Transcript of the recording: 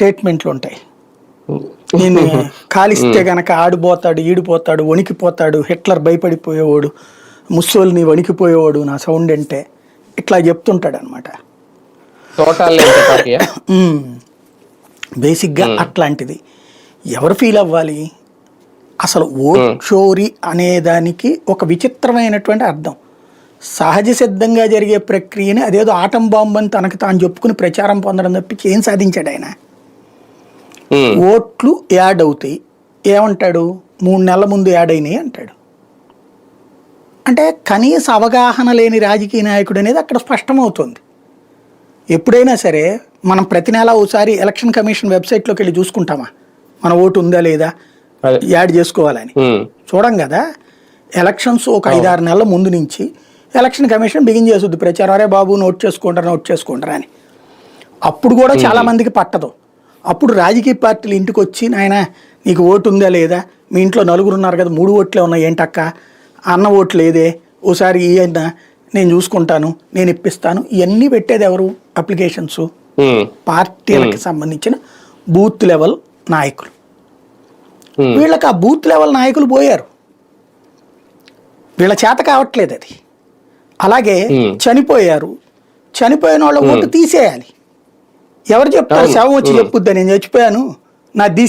స్టేట్మెంట్లు ఉంటాయి. నేను కాలిస్తే గనక ఆడిపోతాడు ఈడిపోతాడు వణికిపోతాడు హిట్లర్ భయపడిపోయేవాడు ముస్సోల్ని వణికిపోయేవాడు నా సౌండ్ అంటే ఇట్లా చెప్తుంటాడు అనమాట బేసిక్గా అట్లాంటిది. ఎవరు ఫీల్ అవ్వాలి? అసలు ఓట్ చోరీ అనేదానికి ఒక విచిత్రమైనటువంటి అర్థం. సహజ సిద్ధంగా జరిగే ప్రక్రియని అదేదో ఆటం బాంబు అని తనకు తాను చెప్పుకుని ప్రచారం పొందడం తప్పించి ఏం సాధించాడు ఆయన? ఓట్లు యాడ్ అవుతాయి. ఏమంటాడు? మూడు నెలల ముందు యాడ్ అయినాయి అంటాడు. అంటే కనీస అవగాహన లేని రాజకీయ నాయకుడు అనేది అక్కడ స్పష్టమవుతుంది. ఎప్పుడైనా సరే మనం ప్రతి నెల ఒకసారి ఎలక్షన్ కమిషన్ వెబ్సైట్లోకి వెళ్ళి చూసుకుంటామా? మన ఓటు ఉందా లేదా? యాడ్ చేసుకోవాలని. ఉమ్, చూడం కదా? ఎలక్షన్స్ ఒక ఐదారు నెలల ముందు నుంచి ఎలక్షన్ కమిషన్ బిగిన్ చేసుద్ది ప్రచారం అరే బాబు నోట్ చేసుకుంటారు నోట్ చేసుకుంటారు అని. అప్పుడు కూడా చాలా మందికి పట్టదు. అప్పుడు రాజకీయ పార్టీలు ఇంటికి వచ్చి నాయన నీకు ఓటు ఉందా లేదా? మీ ఇంట్లో నలుగురు ఉన్నారు కదా మూడు ఓట్లే ఉన్నాయి ఏంటక్క? అన్న ఓటు లేదే. ఓసారి ఈయన నేను చూసుకుంటాను నేను ఇప్పిస్తాను. ఇవన్నీ పెట్టేది ఎవరు? అప్లికేషన్స్. పార్టీలకు సంబంధించిన బూత్ లెవెల్ నాయకులు. వీళ్ళకి ఆ బూత్ లెవెల్ నాయకులు పోయారు. వీళ్ళ చేత కావట్లేదు అది. అలాగే. చనిపోయారు. చనిపోయిన వాళ్ళ ఓటు తీసేయాలి. ఎవరు చెప్తారు. శవం వచ్చి. చెప్పుద్దా నేను చచ్చిపోయాను నా తీసి